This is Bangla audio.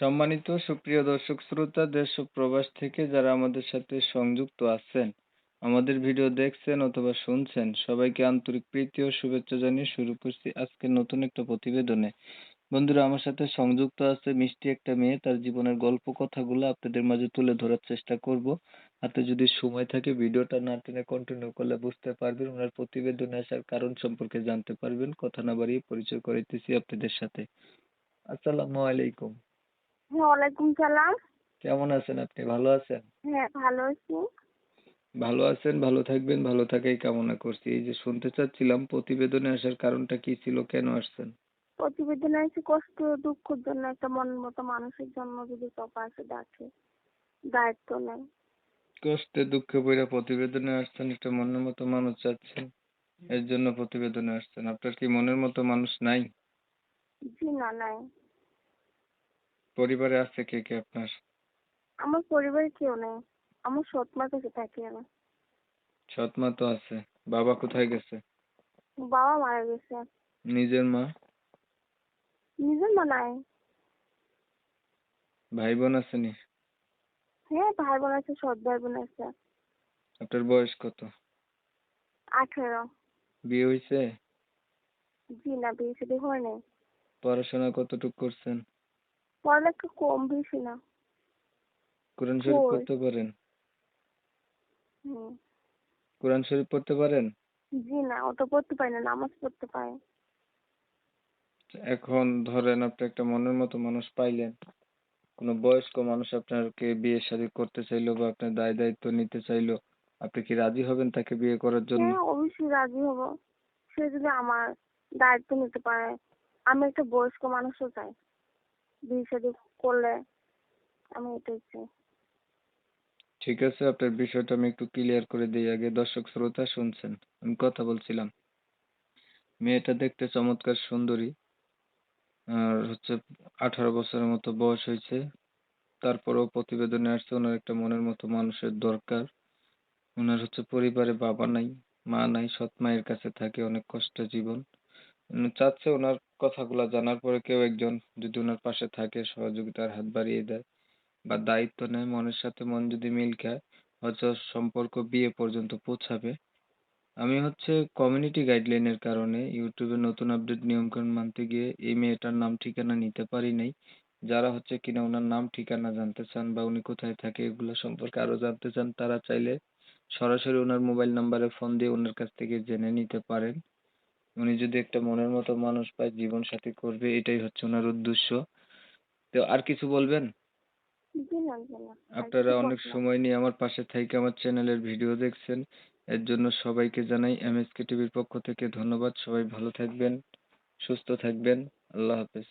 সম্মানিত সুপ্রিয় দর্শক শ্রোতা, দেশ ও প্রবাস থেকে যারা আমাদের সাথে সংযুক্ত আছেন, আমাদের ভিডিও দেখছেন অথবা শুনছেন, সবাইকে আন্তরিক প্রীতি ও শুভেচ্ছা জানিয়ে শুরু করছি আজকের নতুন একটা প্রতিবেদনে। বন্ধুরা, আমার সাথে সংযুক্ত আছে মিষ্টি একটা মেয়ে, তার জীবনের গল্প কথাগুলো আপনাদের মাঝে তুলে ধরার চেষ্টা করব। হাতে যদি সময় থাকে, ভিডিওটা না টেনে কন্টিনিউ করলে বুঝতে পারবেন, ওনার প্রতিবেদনে আসার কারণ সম্পর্কে জানতে পারবেন। কথা না বাড়িয়ে পরিচয় করাইতেছি আপনাদের সাথে। আসসালামু আলাইকুম। হ্যাঁ ওয়ালাইকুম সালাম। কেমন আছেন আপনি? ভালো আছেন? হ্যাঁ ভালো আছি। ভালো আছেন ভালো থাকবেন ভালো থাকাই কামনা করছি। এই যে শুনতে চাচ্ছিলাম প্রতিবেদনে আসার কারণটা কি ছিল কেন আসছেন? প্রতিবেদনে কষ্ট দুঃখের জন্য একটা মনের মতো মানুষের জন্য যদি ডাকে দায়িত্ব নেয় কষ্টে দুঃখে পড়ে প্রতিবেদনে আসছেন একটা মনের মতো মানুষ চাচ্ছেন এর জন্য প্রতিবেদনে আসছেন। আপনার কি মনের মতো মানুষ নাই? জি না নাই। পরিবারে আছে কে কে আপনার? আমার পরিবারে কেউ নেই। আমার সৎ মার কাছে থাকি আমি। সৎ মা তো আছে। বাবা কোথায় গেছে? বাবা মারা গেছে। নিজের মা? নিজের মা নাই। ভাই বোন আসেনি হ্যাঁ ভাই বোন আছে সৎ ভাই বোন আছে। আপনার বয়স কত? আঠেরো। বিয়ে হয়েছে জি না বিয়ে শাদী হয় নাই পড়াশোনা কতটুকু করছেন? পড়ালেখা কম বেশি না। কোরআন শরীফ? পড়তে পারেন? হুম। কোরআন শরীফ পড়তে পারেন? জি না ওটা পড়তে পারি না নামাজ পড়তে পারি। এখন ধরেন আপনি একটা মনের মতো মানুষ পাইলেন। কোনো বয়স্ক মানুষ আপনাকে বিয়ে শাদী করতে চাইলো বা আপনার দায় দায়িত্ব নিতে চাইলো আপনি কি রাজি হবেন তাকে বিয়ে করার জন্য? হ্যাঁ অবশ্যই রাজি হব। সে যদি আমার দায়িত্ব নিতে পারে আমি একটা বয়স্ক মানুষও চাই। বিয়ে শাদী করলে আমি এটাই চাই। ঠিক আছে, আপনার বিষয়টা আমি একটু ক্লিয়ার করে দিই। আগে দর্শক শ্রোতা শুনছেন, আমি কথা বলছিলাম। মেয়েটা দেখতে চমৎকার সুন্দরী, আর হচ্ছে আঠারো বছরের মতো বয়স হয়েছে। তারপরেও প্রতিবেদনে আসছে, ওনার একটা মনের মতো মানুষের দরকার। ওনার হচ্ছে পরিবারে বাবা নাই, মা নাই, সৎ মায়ের কাছে থাকে অনেক কষ্ট জীবন। চাচ্ছে ওনার কথাগুলো জানার পরে কেউ একজন যদি ওনার পাশে থাকে, সহযোগিতার হাত বাড়িয়ে দেয় বা দায়িত্ব নেয়, মনের সাথে মন যদি মিল খায়, হয়তো সম্পর্ক বিয়ে পর্যন্ত পৌঁছাবে। আমি হচ্ছে কমিউনিটি গাইডলাইনের কারণে ইউটিউবে নতুন আপডেট নিয়মকানুন মানতে গিয়ে এই মেয়েটার নাম ঠিকানা নিতে পারি নাই। যারা হচ্ছে কিনা ওনার নাম ঠিকানা জানতে চান বা উনি কোথায় থাকে এগুলো সম্পর্কে আরও জানতে চান, তারা চাইলে সরাসরি ওনার মোবাইল নাম্বারে ফোন দিয়ে ওনার কাছ থেকে জেনে নিতে পারেন। উনি যদি একটা মনের মতো মানুষ পায় জীবন সাথী করবে এটাই হচ্ছে ওনার উদ্দেশ্য। তো আর কিছু বলবেন? আপনারা অনেক সময় নিয়ে আমার পাশে থেকে আমার চ্যানেলের ভিডিও দেখছেন এর জন্য সবাইকে জানাই এমএসকে টিভির পক্ষ থেকে ধন্যবাদ। সবাই ভালো থাকবেন সুস্থ থাকবেন। আল্লাহ হাফেজ।